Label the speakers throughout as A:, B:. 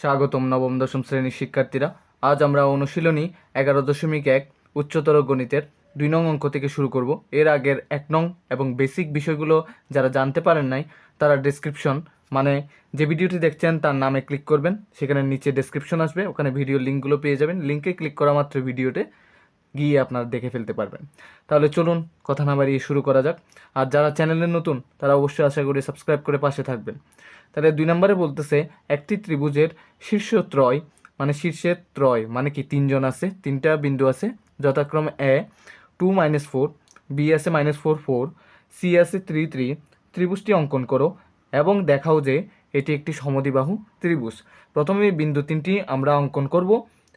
A: স্বাগতম নবম, দশম শ্রেণির শিক্ষার্থীরা। আজ আমরা অনুশীলনী এগারো দশমিক এক, উচ্চতর গণিতের দুই নং অঙ্ক থেকে শুরু করব। এর আগের এক নং এবং বেসিক বিষয়গুলো যারা জানতে পারেন নাই, তারা ডেসক্রিপশন মানে যে ভিডিওটি দেখছেন তার নামে ক্লিক করবেন। সেখানে নিচে ডেসক্রিপশন আসবে, ওখানে ভিডিও লিঙ্কগুলো পেয়ে যাবেন। লিঙ্কে ক্লিক করা মাত্র ভিডিওতে গিয়ে আপনারা দেখে ফেলতে পারবেন। তাহলে চলুন, কথা না বাড়িয়ে শুরু করা যাক। আর যারা চ্যানেলে নতুন, তারা অবশ্যই আশা করি সাবস্ক্রাইব করে পাশে থাকবেন। তাহলে দুই নম্বরে বলতেছে, একটি ত্রিভুজের শীর্ষ ত্রয় মানে শীর্ষের ত্রয় মানে কি তিনজন আছে, তিনটা বিন্দু আছে, যথাক্রমে A two minus four B আছে মাইনাস ফোর ফোর সি আছে থ্রি থ্রি ত্রিভুজটি অঙ্কন করো এবং দেখাও যে এটি একটি সমদ্বিবাহু ত্রিভুজ। প্রথমে বিন্দু তিনটি আমরা অঙ্কন করব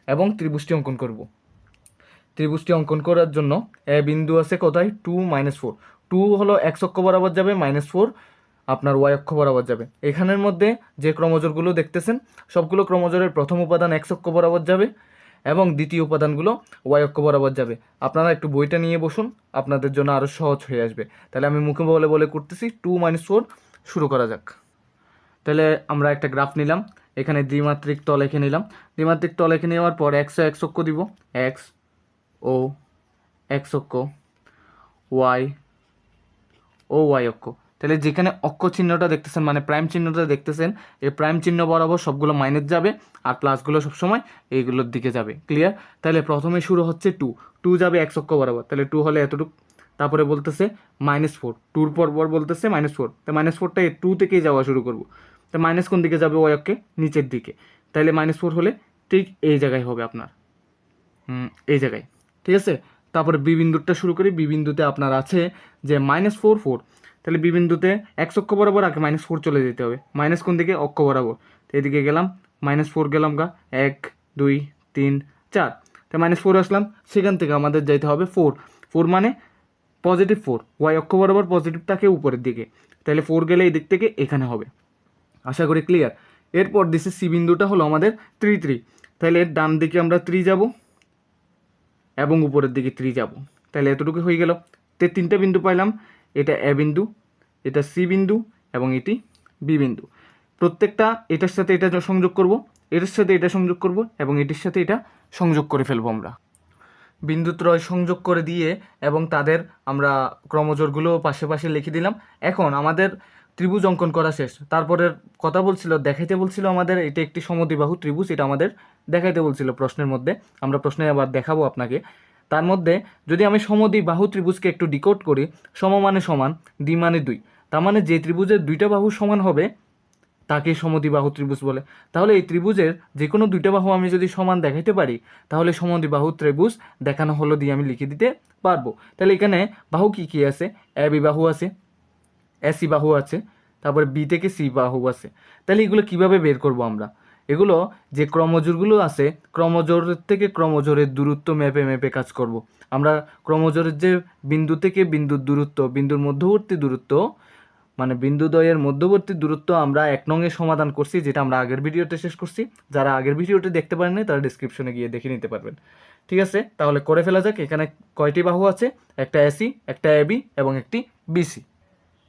A: এবং ত্রিভুজটি অঙ্কন করব। ত্রিভুজটি অঙ্কন করার জন্য এ বিন্দু আছে কোথায়? টু মাইনাস ফোর টু হলো এক্স অক্ষ বরাবর যাবে মাইনাস ফোর আপনার ওয়াই অক্ষ বরাবর যাবে। এখানের মধ্যে যে ক্রমজোরগুলো দেখতেছেন, সবগুলো ক্রমজোরের প্রথম উপাদান এক্স অক্ষ বরাবর যাবে এবং দ্বিতীয় উপাদানগুলো ওয়াই অক্ষ বরাবর যাবে। আপনারা একটু বইটা নিয়ে বসুন, আপনাদের জন্য আরও সহজ হয়ে আসবে। তাহলে আমি মুখে বলে বলে করতেছি টু মাইনাস ফোর শুরু করা যাক। তাহলে আমরা একটা গ্রাফ নিলাম, এখানে দ্বিমাত্রিক তল এঁকে নিলাম। দ্বিমাত্রিক তল এঁকে নেওয়ার পর একশো এক্স অক্ষ দিব। এক্স ও এক্স অক্ষ ওয়াই ও ওয়াই অক্ষ। তাহলে যেখানে অক্ষ চিহ্নটা দেখতেছেন মানে প্রাইম চিহ্নটা দেখতেছেন, এই প্রাইম চিহ্ন বরাবর সবগুলো মাইনাস যাবে আর প্লাসগুলো সবসময় এইগুলোর দিকে যাবে। ক্লিয়ার তাহলে প্রথমে শুরু হচ্ছে টু টু যাবে এক অক্ষ বরাবর। তাহলে টু হলে এতটুকু। তারপরে বলতেছে মাইনাস ফোর টুর পর পর বলতেছে মাইনাস ফোর তো মাইনাস ফোরটা এই টু থেকেই যাওয়া শুরু করব। তো মাইনাস কোন দিকে যাবে ওই অক্ষে? নিচের দিকে। তাহলে মাইনাস ফোর হলে ঠিক এই জায়গায় হবে আপনার। এই জায়গায়। ঠিক আছে? তারপরে বি বিন্দুটা শুরু করি। বিবিন্দুতে আপনার আছে যে মাইনাস ফোর ফোর তাহলে বি বিন্দুতে এক অক্ষ বরাবর আগে মাইনাস ফোর চলে যেতে হবে। মাইনাস কোন দিকে? অক্ষ বরাবর। তো এদিকে গেলাম। মাইনাস ফোর গেলাম গা। এক, দুই, তিন, চার। তো মাইনাস ফোর আসলাম। সেখান থেকে আমাদের যাইতে হবে ফোর ফোর মানে পজিটিভ ফোর ওয়াই অক্ষ বরাবর পজিটিভ থাকে উপরের দিকে। তাহলে ফোর গেলে এই দিক থেকে এখানে হবে। আশা করি ক্লিয়ার এরপর দিছে সি বিন্দুটা হলো আমাদের থ্রি থ্রি তাহলে এর ডান দিকে আমরা থ্রি যাব। এবং উপরের দিকে থ্রি যাব। তাহলে এতটুকু হয়ে গেল। তে তিনটা বিন্দু পাইলাম। এটা এ বিন্দু, এটা সি বিন্দু এবং এটি বি বিন্দু। প্রত্যেকটা এটার সাথে এটা সংযোগ করব, এটার সাথে এটা সংযোগ করব এবং এটির সাথে এটা সংযোগ করে ফেলব আমরা। বিন্দুত্রয় সংযোগ করে দিয়ে এবং তাদের আমরা ক্রমজোরগুলো পাশে পাশে লিখে দিলাম। এখন আমাদের ত্রিভুজ অঙ্কন করা শেষ। তারপরের কথা বলছিল, দেখাইতে বলছিল আমাদের, এটা একটি সমদ্বিবাহু ত্রিভুজ, এটা আমাদের দেখাইতে বলছিল প্রশ্নের মধ্যে। আমরা প্রশ্নে আবার দেখাবো আপনাকে। তার মধ্যে, যদি আমি সমদ্বিবাহু ত্রিভুজকে একটু ডিকোড করি সম মানে সমান দ্বি মানে দুই। তার মানে যে ত্রিভুজের দুইটা বাহু সমান হবে, তাকে সমদ্বিবাহু ত্রিভুজ বলে। তাহলে এই ত্রিভুজের যে কোনো দুইটা বাহু আমি যদি সমান দেখাইতে পারি, তাহলে সমদ্বিবাহু ত্রিভুজ দেখানো হলো দিয়ে আমি লিখে দিতে পারব। তাহলে এখানে বাহু কি কি আছে? এ বি বাহু আছে এসি বাহু আছে, তারপরে বি থেকে সি বাহু আছে। তাহলে এগুলো কীভাবে বের করব আমরা? এগুলো যে ক্রমজোরগুলো আছে ক্রমজোরের থেকে ক্রমজোরের দূরত্ব মেপে মেপে কাজ করব। আমরা ক্রমজোরের যে বিন্দু থেকে বিন্দুর দূরত্ব, বিন্দুর মধ্যবর্তী দূরত্ব মানে বিন্দুদ্বয়ের মধ্যবর্তী দূরত্ব আমরা এক নঙে সমাধান করছি, যেটা আমরা আগের ভিডিওতে শেষ করছি। যারা আগের ভিডিওটি দেখতে পারেন তারা ডিসক্রিপশনে গিয়ে দেখে নিতে পারবেন। ঠিক আছে? তাহলে করে ফেলা যাক, এখানে কয়টি বাহু আছে? একটা এসি একটা এবি এবং একটি বিসি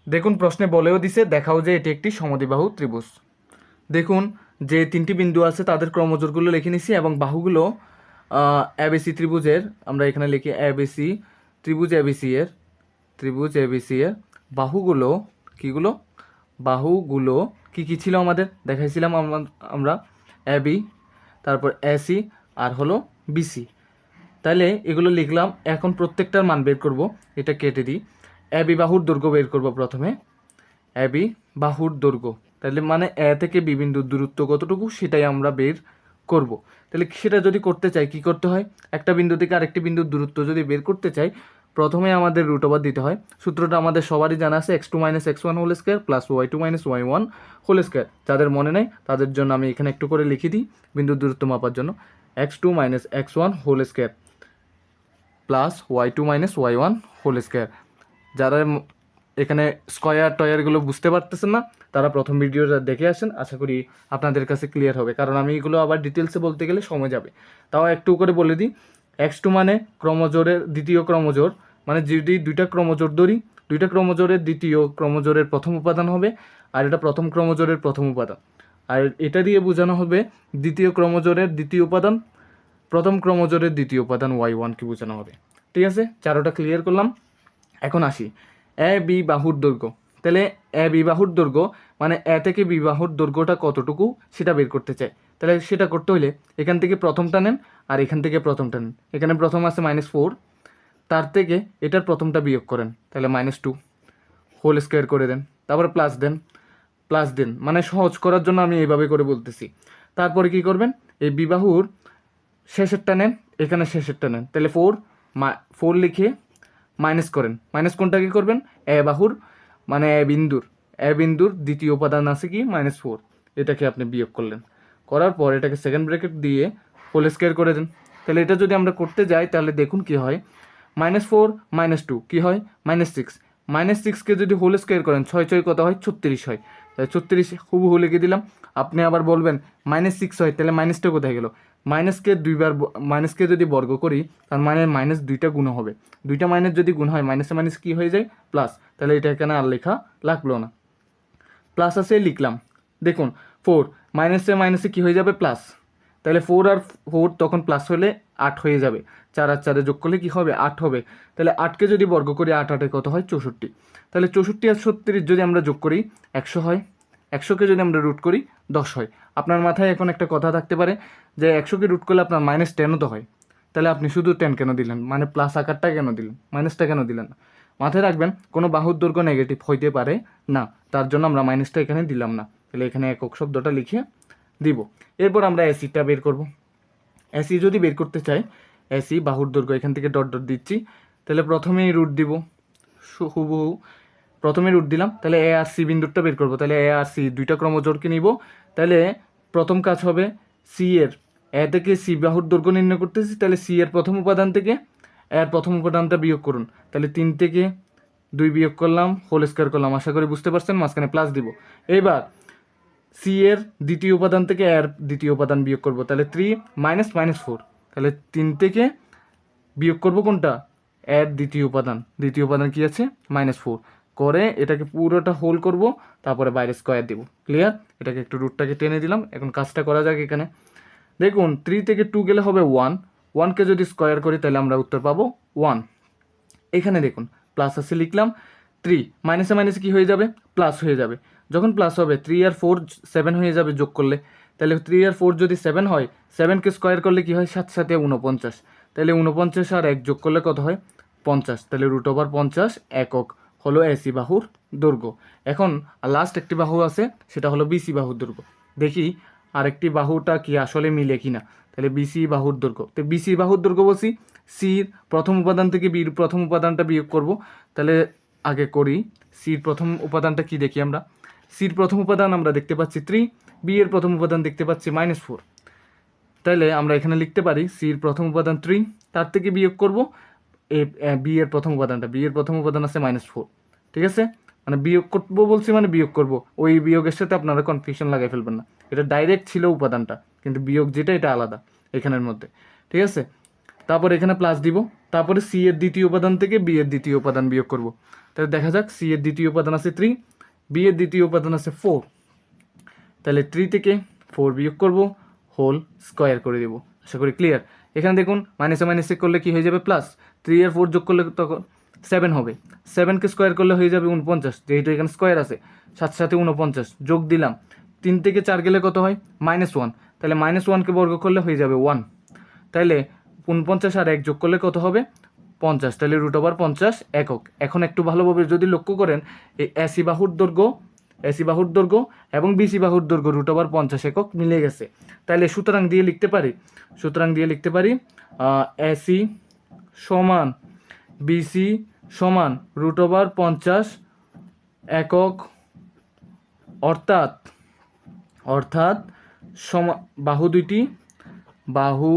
A: দেখুন, প্রশ্নে বলেও দিছে, দেখাও যে এটি একটি সমদ্বিবাহু ত্রিভুজ। দেখুন, যে তিনটি বিন্দু আছে, তাদের ক্রমজোরগুলো লিখে নিছি এবং বাহুগুলো এবিসি ত্রিভুজের, আমরা এখানে লিখি এবিসি ত্রিভুজ এবিসি এর, ত্রিভুজ এবিসি এর, বাহুগুলো কিগুলো? বাহুগুলো কি কি ছিল আমাদের? দেখাইছিলাম আমরা এবি তারপর এসি আর হলো বিসি তাহলে এগুলো লিখলাম, এখন প্রত্যেকটার মান বের করব, এটা কেটে দিই। এবি বাহুর দৈর্ঘ্য বের করব প্রথমে। এবি বাহুর দৈর্ঘ্য তাহলে মানে এ থেকে বি বিন্দুর দূরত্ব কতটুকু সেটাই আমরা বের করব। তাহলে সেটা যদি করতে চাই, কি করতে হয়? একটা বিন্দু থেকে আরেকটি বিন্দুর দূরত্ব যদি বের করতে চাই, প্রথমে আমাদের রুট ওভার দিতে হয়। সূত্রটা আমাদের সবারই জানা আছে X two minus X one whole square plus Y two minus Y one whole square যাদের মনে নেই, তাদের জন্য আমি এখানে একটু করে লিখে দিই বিন্দুর দূরত্ব মাপার জন্য। X two minus X one whole square plus Y two minus Y one whole square যারা এখানে স্কয়ার টয়ারগুলো বুঝতে পারতেছেন না, তারা প্রথম ভিডিওটা দেখে আসেন। আশা করি আপনাদের কাছে ক্লিয়ার হবে। কারণ আমি এগুলো আবার ডিটেলসে বলতে গেলে সময় যাবে। তাও একটু করে বলে দিই। এক্স টু মানে ক্রমজোরের দ্বিতীয় ক্রমজোর। মানে যদি দুইটা ক্রমজোর ধরি, দুইটা ক্রমজোরের দ্বিতীয় ক্রমজোরের প্রথম উপাদান হবে আর এটা প্রথম ক্রমজোরের প্রথম উপাদান। আর এটা দিয়ে বোঝানো হবে দ্বিতীয় ক্রমজোরের দ্বিতীয় উপাদান, প্রথম ক্রমজোরের দ্বিতীয় উপাদান ওয়াই ওয়ানকে বোঝানো হবে। ঠিক আছে? চারোটা ক্লিয়ার করলাম। এখন আসি। এ বি বাহুর দৈর্ঘ্য। তাহলে এ বি বাহুর দৈর্ঘ্য মানে এ থেকে বি বাহুর দৈর্ঘ্যটা কতটুকু সেটা বের করতে চাই। তাহলে সেটা করতে হলে এখান থেকে প্রথমটা নেন আর এখান থেকে প্রথমটা নেন। এখানে প্রথম আছে মাইনাস ফোর তার থেকে এটার প্রথমটা বিয়োগ করেন। তাহলে মাইনাস টু হোল স্কোয়ার করে দেন। তারপরে প্লাস দেন। প্লাস দেন। মানে সহজ করার জন্য আমি এইভাবে করে বলতেছি। তারপরে কি করবেন? এই বিবাহুর শেষেরটা নেন। এখানে শেষেরটা নেন। তাহলে ফোর মা ফোর লিখে মাইনাস করেন। মাইনাস কোনটা কি করবেন? এ বাহুর মানে এ বিন্দুর। এ বিন্দুর দ্বিতীয় উপাদান আছে কি? Minus four. এটাকে আপনি বিয়োগ করলেন। করার পর এটাকে সেকেন্ড ব্র্যাকেট দিয়ে হোল স্কোয়ার করে দেন। তাহলে এটা যদি আমরা করতে যাই, তাহলে দেখুন কি হয়। Minus four, minus two. কী হয়? Minus six. মাইনাস সিক্সকে যদি হোল স্কোয়ার করেন, ছয় ছয় কত হয়? ছত্রিশ হয়। তাহলে ছত্রিশ হুবহু লিখে দিলাম। আপনি আবার বলবেন, মাইনাস সিক্স হয়, তাহলে মাইনাসটা কোথায় গেল? মাইনাসকে দুইবার মাইনাসকে যদি বর্গ করি, তার মানে মাইনাস দুইটা গুণ হবে। দুইটা মাইনাস যদি গুণ হয় মাইনাসে মাইনাস কী হয়ে যায়? প্লাস তাহলে এটা এখানে আর লেখা লাগল না। প্লাস আছে লিখলাম। দেখুন ফোর মাইনাসে মাইনাসে কী হয়ে যাবে? প্লাস তাহলে ফোর আর ফোর তখন প্লাস হলে আট হয়ে যাবে। চার আর চারে যোগ করলে কী হবে? আট হবে। তাহলে আটকে যদি বর্গ করি, আট আটে কত হয়? চৌষট্টি। তাহলে চৌষট্টি আর ছত্রিশ যদি আমরা যোগ করি, একশো হয়। একশোকে যদি আমরা রুট করি, দশ হয়। আপনার মাথায় এখন একটা কথা থাকতে পারে যে একশোকে রুট করলে আপনার মাইনাস টেনও তো হয়। তাহলে আপনি শুধু টেন কেন দিলেন? মানে প্লাস আকারটা কেন দিলেন? মাইনাসটা কেন দিলেন? না মাথায় রাখবেন, কোনো বাহুর দৈর্ঘ্য নেগেটিভ হইতে পারে না। তার জন্য আমরা মাইনাসটা এখানে দিলাম না। তাহলে এখানে একক শব্দটা লিখে দিব। এরপর আমরা অ্যাসিডটা বের করব। অ্যাসি যদি বের করতে চাই অ্যাসি বাহুর দৈর্ঘ্য এখান থেকে ডট ডট দিচ্ছি, তাহলে প্রথমেই রুট দিব। হুবহু প্রথমে রুট দিলাম, তাহলে এ আর সি বিন্দুটা বের করব। তাহলে এ আর সি দুইটা ক্রমজোড়কে নিব। তাহলে প্রথম কাজ হবে সি এর এ থেকে সি বাহুর দৈর্ঘ্য নির্ণয় করতেছি, তাহলে সি এর প্রথম উপাদান থেকে এর প্রথম উপাদানটা বিয়োগ করুন। তাহলে তিন থেকে দুই বিয়োগ করলাম হোল স্কোয়ার করলাম। আশা করি বুঝতে পারছেন, মাঝখানে প্লাস দিব। এবার সি এর দ্বিতীয় উপাদান থেকে এর দ্বিতীয় উপাদান বিয়োগ করব। তাহলে থ্রি মাইনাস মাইনাস ফোর তাহলে তিন থেকে বিয়োগ করব কোনটা? এর দ্বিতীয় উপাদান। দ্বিতীয় উপাদান কি আছে? মাইনাস ফোর করে এটাকে পুরোটা হোল করব, তারপরে বাইরে স্কোয়ার দিব। ক্লিয়ার এটাকে একটু রুটটাকে টেনে দিলাম। এখন কাজটা করা যাক এখানে। দেখুন থ্রি থেকে টু গেলে হবে ওয়ান ওয়ানকে যদি স্কোয়ার করি, তাহলে আমরা উত্তর পাবো ওয়ান এখানে দেখুন প্লাস আছে লিখলাম থ্রি মাইনাসে মাইনাসে কী হয়ে যাবে? প্লাস হয়ে যাবে। যখন প্লাস হবে থ্রি আর ফোর সেভেন হয়ে যাবে যোগ করলে। তাহলে থ্রি আর ফোর যদি সেভেন হয় সেভেনকে স্কোয়ার করলে কী হয়? সাত সাথে উনপঞ্চাশ তাহলে উনপঞ্চাশ আর এক যোগ করলে কত হয়? পঞ্চাশ। তাহলে রুট ওভার পঞ্চাশ, একক। হলো এসি বাহুর দুর্গ। এখন লাস্ট একটি বাহু আছে, সেটা হলো বিসি বাহুর দুর্গ। দেখি আরেকটি বাহুটা কি আসলে মিলে কি না তাহলে বিসি বাহুর দুর্গ। তো বিসি বাহুর দুর্গ বলছি সির প্রথম উপাদান থেকে বির প্রথম উপাদানটা বিয়োগ করব। তাহলে আগে করি সির প্রথম উপাদানটা কি দেখি আমরা? সির প্রথম উপাদান আমরা দেখতে পাচ্ছি থ্রি বি এর প্রথম উপাদান দেখতে পাচ্ছি মাইনাস ফোর তাহলে আমরা এখানে লিখতে পারি সির প্রথম উপাদান থ্রি তার থেকে বিয়োগ করব। এ বি এর প্রথম উপাদানটা। বি এর প্রথম উপাদান আছে মাইনাস ফোর ঠিক আছে? মানে বিয়োগ করব বলছি মানে বিয়োগ করব। ওই বিয়োগের সাথে আপনারা কনফিউশন লাগাই ফেলবেন না। এটা ডাইরেক্ট ছিল উপাদানটা, কিন্তু বিয়োগ যেটা, এটা আলাদা এখানের মধ্যে। ঠিক আছে? তারপর এখানে প্লাস দিব। তারপরে সি এর দ্বিতীয় উপাদান থেকে বি এর দ্বিতীয় উপাদান বিয়োগ করব। তাহলে দেখা যাক সি এর দ্বিতীয় উপাদান আছে থ্রি বি এর দ্বিতীয় উপাদান আছে ফোর তাহলে থ্রি থেকে ফোর বিয়োগ করব হোল স্কোয়ার করে দেবো। আশা করি ক্লিয়ার এখানে দেখুন মাইনাসে মাইনাসে করলে কি হয়ে যাবে? প্লাস থ্রি আর ফোর যোগ করলে তখন সেভেন হবে। সেভেনকে স্কোয়ার করলে হয়ে যাবে উনপঞ্চাশ যেহেতু এখানে স্কোয়ার আছে। সাথে সাথে উনপঞ্চাশ যোগ দিলাম। তিন থেকে চার গেলে কত হয়? মাইনাস ওয়ান তাহলে মাইনাস ওয়ানকে বর্গ করলে হয়ে যাবে ওয়ান তাহলে উনপঞ্চাশ আর এক যোগ করলে কত হবে? পঞ্চাশ। তাহলে রুট ওভার পঞ্চাশ একক। এখন একটু ভালোভাবে যদি লক্ষ্য করেন, এই অ্যাসি বাহুর দৈর্ঘ্য এসি বাহুর দৈর্ঘ্য এবং বিসি বাহুর দৈর্ঘ্য রুট ওভার পঞ্চাশ একক মিলে গেছে। তাহলে সুতরাং দিয়ে লিখতে পারি, সুতরাং দিয়ে লিখতে পারি এসি সমান বিসি সমান রুট ওভার পঞ্চাশ একক, অর্থাৎ অর্থাৎ সমা, বাহু দুইটি বাহু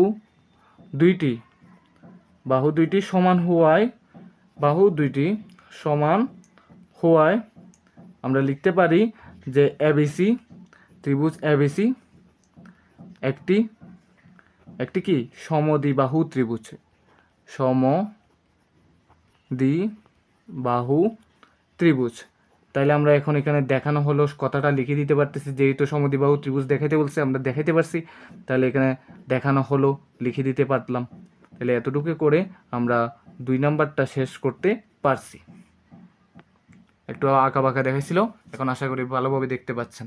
A: দুইটি বাহু দুইটি সমান হওয়ায়, বাহু দুইটি সমান হওয়ায় আমরা লিখতে পারি যে এবিসি ত্রিভুজ এবিসি একটি একটি কি? সমদ্বিবাহু ত্রিভুজ। সম দ্বি বাহু ত্রিভুজ। তাহলে আমরা এখন এখানে দেখানো হলো, কথাটা লিখে দিতে পারতেছি, যেহেতু সমদ্বিবাহু ত্রিভুজ দেখাইতে বলছে, আমরা দেখাইতে পারছি। তাহলে এখানে দেখানো হলো, লিখে দিতে পারলাম। তাহলে এতটুকু করে আমরা দুই নাম্বারটা শেষ করতে পারছি। একটু আঁকা বাঁকা দেখাইছিল। এখন আশা করি ভালোভাবে দেখতে পাচ্ছেন।